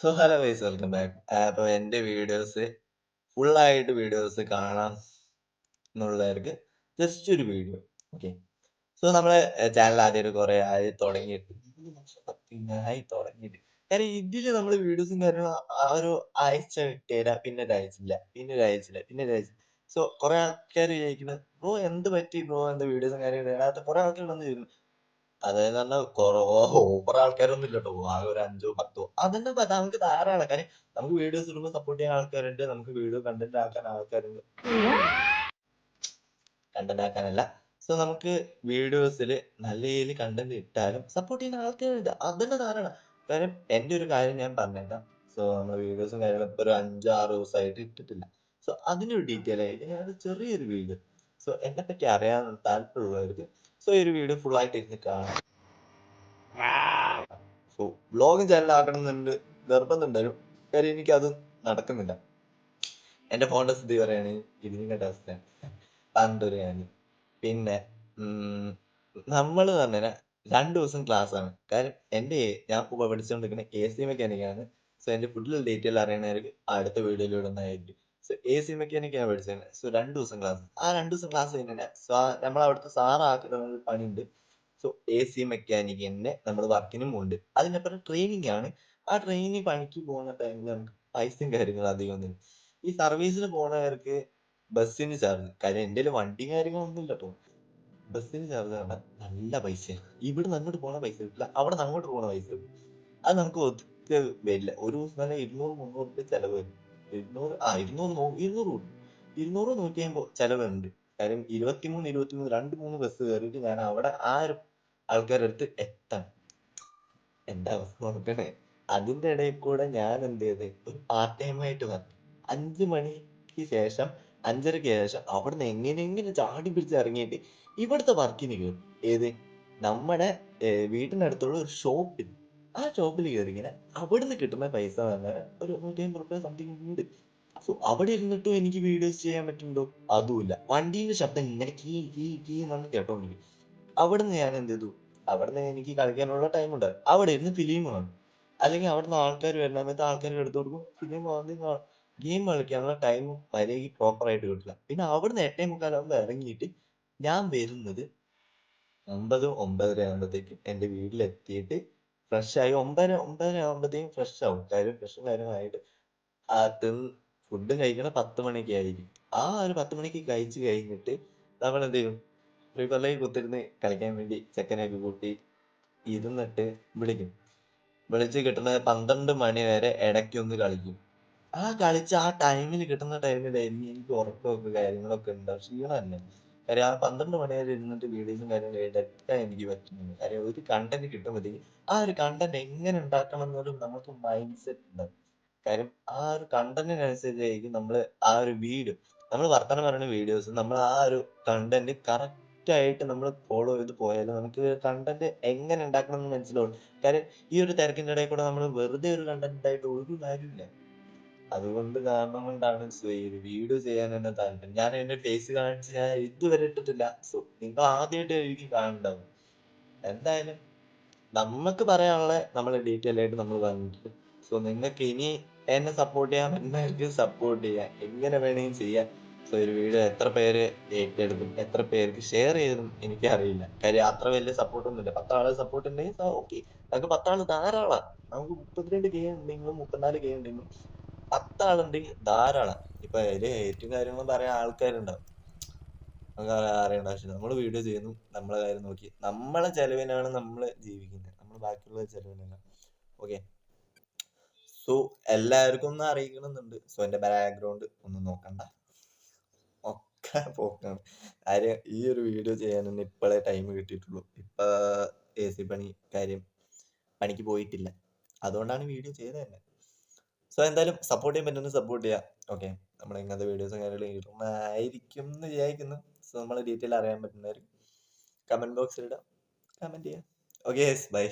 So hello guys welcome back അപ്പോൾ എന്റെ videos ഫുള്ളായിട്ട് വീഡിയോസ് കാണാം എന്നുള്ളവർക്ക് ജസ്റ്റ് ഒരു വീഡിയോ ഓക്കെ സോ നമ്മളെ ചാനൽ ആദ്യം കുറേ ആയി തുടങ്ങിയിട്ട് ആയി തുടങ്ങിയിട്ട്. കാരണം ഇതിൽ നമ്മൾ വീഡിയോസും കാര്യങ്ങളും ഒരു ആഴ്ച കിട്ടിയാൽ പിന്നെ അയച്ചില്ല പിന്നെ അയച്ചില്ല പിന്നെ അയച്ചില്ല സോ കുറെ ആൾക്കാർ വിചാരിക്കുന്നത് ബ്രോ എന്ത് പറ്റി ബ്രോ എന്താ വീഡിയോസും കാര്യങ്ങളും ഇടാത്ത കുറെ ആൾക്കാർ വന്ന് ചോദിക്കുന്നു. അതായത് പറഞ്ഞാൽ കുറവോ ഓവർ ആൾക്കാരൊന്നും ഇല്ല കേട്ടോ ആകെ ഒരു അഞ്ചോ പത്തോ. അതന്നെ നമുക്ക് ധാരാളം. കാര്യം നമുക്ക് വീഡിയോസ് ഇടുമ്പോൾ സപ്പോർട്ട് ചെയ്യാൻ ആൾക്കാരുണ്ട്. നമുക്ക് വീഡിയോ കണ്ടന്റ് ആക്കാൻ ആൾക്കാരുണ്ട്. കണ്ടന്റ് ആക്കാനല്ല. സോ നമുക്ക് വീഡിയോസിൽ നല്ല രീതിയിൽ കണ്ടന്റ് ഇട്ടാലും സപ്പോർട്ട് ചെയ്യുന്ന ആൾക്കാരുണ്ട്. അതന്നെ ധാരാളം. കാര്യം എന്റെ ഒരു കാര്യം ഞാൻ പറഞ്ഞേക്കാം. സോ നമ്മൾ വീഡിയോസും കാര്യങ്ങളും ഇപ്പൊ ഒരു അഞ്ചാറ് ദിവസമായിട്ട് ഇട്ടിട്ടില്ല. സോ അതിനൊരു ഡീറ്റെയിൽ ആയിട്ട് ഞാൻ ചെറിയൊരു വീഡിയോ സോ എന്നെ പറ്റി അറിയാൻ താല്പര്യമുള്ളവർക്ക് സോ ഒരു വീഡിയോ ഫുൾ ആയിട്ട് ഇരുന്ന് കാണാം. സോ വ്ളോഗും എന്നുണ്ട് നിർബന്ധം നിർബന്ധമുണ്ടായിരുന്നു കാര്യം എനിക്ക് അത് നടക്കുന്നില്ല. എന്റെ ഫോണിന്റെ സ്ഥിതി പറയാണ് ഇതിന്റെ അവസ്ഥയാണ് പണ്ടൊരു ഞാൻ പിന്നെ നമ്മൾ പറഞ്ഞാൽ രണ്ടു ദിവസം ക്ലാസ് ആണ്. കാര്യം എന്റെ ഞാൻ ഇപ്പോൾ പഠിച്ചുകൊണ്ടിരിക്കുന്ന എ സി മെക്കാനിക്കാണ് സോ എന്റെ ഫുഡിൽ ഡീറ്റെയിൽ അറിയണവർക്ക് അടുത്ത വീഡിയോയിൽ ഇടുന്നതായിരിക്കും. സോ എ സി മെക്കാനിക്കാണ് പഠിച്ചത് സോ രണ്ടു ദിവസം ക്ലാസ് ആ രണ്ടു ദിവസം ക്ലാസ് കഴിഞ്ഞാൽ നമ്മൾ അവിടുത്തെ സാറാക്കുന്ന ഒരു പണിയുണ്ട്. സോ എ സി മെക്കാനിക്കിന്റെ നമ്മൾ വർക്കിനും ഉണ്ട്. അതിനപ്പുറം ട്രെയിനിങ് ആണ്. ആ ട്രെയിനിങ് പണിക്ക് പോകുന്ന ടൈമിൽ നമുക്ക് പൈസയും കാര്യങ്ങളും അധികം ഒന്നും. ഈ സർവീസിന് പോണവർക്ക് ബസ്സിന് ചാർജ് കാര്യം എന്റെ കയ്യിൽ വണ്ടി കാര്യങ്ങളൊന്നും ഇല്ല കേട്ടോ ബസ്സിന് ചാർജ് പറഞ്ഞാൽ നല്ല പൈസയാണ്. ഇവിടുന്ന് അങ്ങോട്ട് പോണ പൈസ കിട്ടില്ല അവിടെ നിന്ന് അങ്ങോട്ട് പോണ പൈസ കിട്ടും അത് നമുക്ക് ഒത്തിരി വരില്ല. ഒരു ദിവസം തന്നെ ഇരുന്നൂറ് മുന്നൂറ് രൂപ ചെലവ് വരും. ഇരുന്നൂറ് ആ ഇരുന്നൂറ് ഇരുന്നൂറ് ഇരുന്നൂറ് നൂറ്റി അമ്പത് ചെലവുണ്ട്. കാര്യം ഇരുപത്തിമൂന്ന് ഇരുപത്തിമൂന്ന് രണ്ട് മൂന്ന് ബസ് കയറിയിട്ട് ഞാൻ അവിടെ ആ ഒരു ആൾക്കാരുടെ അടുത്ത് എത്താൻ എന്റെ അവസ്ഥ നോക്കണേ അതിന്റെ ഇടയിൽ കൂടെ ഞാൻ എന്ത് ചെയ്ത്? ഒരു പാർട്ട് ടൈം ആയിട്ട് വന്നു. അഞ്ചു മണിക്ക് ശേഷം അഞ്ചരക്ക് ശേഷം അവിടുന്ന് എങ്ങനെയെങ്കിലും ചാടി പിടിച്ച് ഇറങ്ങിയിട്ട് ഇവിടുത്തെ വർക്കിന് കയറി. ഏത്? നമ്മുടെ വീട്ടിനടുത്തുള്ള ഒരു ഷോപ്പിൽ ആ ഷോപ്പിൽ കയറി ഇങ്ങനെ അവിടുന്ന് കിട്ടുന്ന പൈസ തന്നെ ഒരു നൂറ്റി അമ്പത് റുപ്യ സംതിങ് ഉണ്ട്. സോ അവിടെ ഇരുന്നിട്ടും എനിക്ക് വീഡിയോസ് ചെയ്യാൻ പറ്റുന്നുണ്ടോ? അതുമില്ല. വണ്ടീന്റെ ശബ്ദം ഇങ്ങനെ കീ കീ കീ എന്നാണ് കേട്ടോണ്ടിരിക്കും അവിടുന്ന് ഞാൻ എന്ത് ചെയ്തു? നിന്ന് എനിക്ക് കളിക്കാനുള്ള ടൈം ഉണ്ട്. അവിടെ ഇരുന്ന് ഫിലിം കാണും. അല്ലെങ്കിൽ അവിടുന്ന് ആൾക്കാർ വരുന്ന സമയത്ത് ആൾക്കാർ എടുത്തു കൊടുക്കും. ഫിലിം വന്നി ഗെയിം കളിക്കാനുള്ള ടൈം മര്യാദയ്ക്ക് പ്രോപ്പർ ആയിട്ട് കിട്ടില്ല. പിന്നെ അവിടുന്ന് എട്ടേ മുക്കാലാകുമ്പോൾ ഇറങ്ങിയിട്ട് ഞാൻ വരുന്നത് ഒമ്പത് ഒമ്പതര ആകുമ്പോഴത്തേക്കും എന്റെ വീട്ടിലെത്തിയിട്ട് ഫ്രഷ് ആയി ഒമ്പതര ഒമ്പതര ആകുമ്പോഴത്തേക്കും ഫ്രഷ് ആവും. കാര്യം ഫ്രഷും കാര്യമായിട്ട് അത് ഫുഡ് കഴിക്കണ പത്ത് മണിക്ക് ആയിരിക്കും. ആ ഒരു പത്ത് മണിക്ക് കഴിച്ച് കഴിഞ്ഞിട്ട് നമ്മൾ എന്ത് ചെയ്യും? ഫ്രീ ഫയറിലേക്ക് കുത്തിരുന്ന് കളിക്കാൻ വേണ്ടി ചെക്കനെയൊക്കെ കൂട്ടി ഇരുന്നിട്ട് വിളിക്കും. വിളിച്ച് കിട്ടുന്ന പന്ത്രണ്ട് മണി വരെ ഇടയ്ക്കൊന്ന് കളിക്കും. ആ കളിച്ച ആ ടൈമിൽ കിട്ടുന്ന ടൈമിലായിരിക്കും എനിക്ക് ഉറക്കമൊക്കെ കാര്യങ്ങളൊക്കെ ഉണ്ടാവും ക്ഷീണം തന്നെ കാര്യം ആ പന്ത്രണ്ട് മണി വരെ ഇരുന്നിട്ട് വീഡിയോസും കാര്യങ്ങളും എടുക്കാൻ എനിക്ക് പറ്റുന്നില്ല. കാര്യം ഒരു കണ്ടന്റ് കിട്ടുമ്പോഴത്തേക്ക് ആ ഒരു കണ്ടന്റ് എങ്ങനെ ഉണ്ടാക്കണം എന്നൊരു നമുക്ക് മൈൻഡ് സെറ്റ് ഉണ്ടാവും കാര്യം ആ ഒരു കണ്ടന്റിനനുസരിച്ചായിരിക്കും നമ്മൾ ആ ഒരു വീഡിയോ നമ്മൾ വർത്തമാനം പറയുന്ന വീഡിയോസ് നമ്മൾ ആ ഒരു കണ്ടന്റ് കറക്റ്റ് ആയിട്ട് നമ്മൾ ഫോളോ ചെയ്ത് പോയാലും നമുക്ക് കണ്ടന്റ് എങ്ങനെ ഉണ്ടാക്കണം എന്ന് മനസ്സിലാവും. കാര്യം ഈ ഒരു തിരക്കിന്റെ ഇടയിൽ കൂടെ നമ്മൾ വെറുതെ ഒരു കണ്ടന്റ് ആയിട്ട് ഒരു കാര്യമില്ല അതുകൊണ്ട് കാരണം കൊണ്ടാണ് വീഡിയോ ചെയ്യാൻ തന്നെ താല്പര്യം. ഞാൻ എന്റെ ഫേസ് കാണിച്ച് ഞാൻ ഇതുവരെ ഇട്ടിട്ടില്ല. സോ നിങ്ങൾ എനിക്ക് കാണുന്നുണ്ടാവും എന്തായാലും നമുക്ക് പറയാനുള്ള നമ്മൾ ഡീറ്റെയിൽ ആയിട്ട് നമ്മൾ പറഞ്ഞിട്ട് സോ നിങ്ങൾക്ക് ഇനി എന്നെ സപ്പോർട്ട് ചെയ്യാൻ പറ്റുന്നവർക്ക് സപ്പോർട്ട് ചെയ്യാം. എങ്ങനെ വേണമെങ്കിലും ചെയ്യാം. സോ ഒരു വീഡിയോ എത്ര പേര് ഏറ്റെടുക്കും എത്ര പേർക്ക് ഷെയർ ചെയ്തും എനിക്ക് അറിയില്ല കാര്യം അത്ര വലിയ സപ്പോർട്ട് ഒന്നുമില്ല. പത്താളെ സപ്പോർട്ട് ഉണ്ടെങ്കിൽ ഓക്കെ നമുക്ക് പത്താൾ ധാരാളമാണ് നമുക്ക് മുപ്പത്തിരണ്ട് കെ ഉണ്ടെങ്കിലും മുപ്പത്തിനാല് കെ ഉണ്ടെങ്കിലും പത്താളുണ്ടെങ്കിൽ ധാരാളം. ഇപ്പൊ അതിൽ ഏറ്റവും കാര്യങ്ങൾ പറയാൻ ആൾക്കാരുണ്ടാവും. നമുക്ക് അറി- അറിയേണ്ട ആവശ്യമില്ല. നമ്മൾ വീഡിയോ ചെയ്യുന്നു നമ്മളെ കാര്യം നോക്കി. നമ്മളെ ചെലവിനാണ് നമ്മൾ ജീവിക്കുന്നത്. നമ്മൾ ബാക്കിയുള്ള ചെലവിനല്ല ഓക്കെ. സോ എല്ലാവർക്കും ഒന്ന് അറിയിക്കണമെന്നുണ്ട്. സോ എന്റെ ബാക്ക്ഗ്രൗണ്ട് ഒന്ന് നോക്കണ്ട. ഒക്കെ പോക്കാണ്. കാര്യം ഈ ഒരു വീഡിയോ ചെയ്യാനൊന്നും ഇപ്പോഴേ ടൈം കിട്ടിയിട്ടുള്ളൂ. ഇപ്പൊ എ സി പണി കാര്യം പണിക്ക് പോയിട്ടില്ല. അതുകൊണ്ടാണ് വീഡിയോ ചെയ്തത് തന്നെ. സോ എന്തായാലും സപ്പോർട്ട് ചെയ്യാൻ പറ്റുന്ന സപ്പോർട്ട് ചെയ്യാം. ഓക്കെ നമ്മൾ ഇങ്ങനത്തെ വീഡിയോസും കാര്യങ്ങളും ഇടുന്നതായിരിക്കും എന്ന് വിചാരിക്കുന്നു. സോ നമ്മൾ ഡീറ്റെയിൽ അറിയാൻ പറ്റുന്നവർ കമന്റ് ബോക്സിൽ ഇടാം. കമന്റ് ചെയ്യാം. Okay bye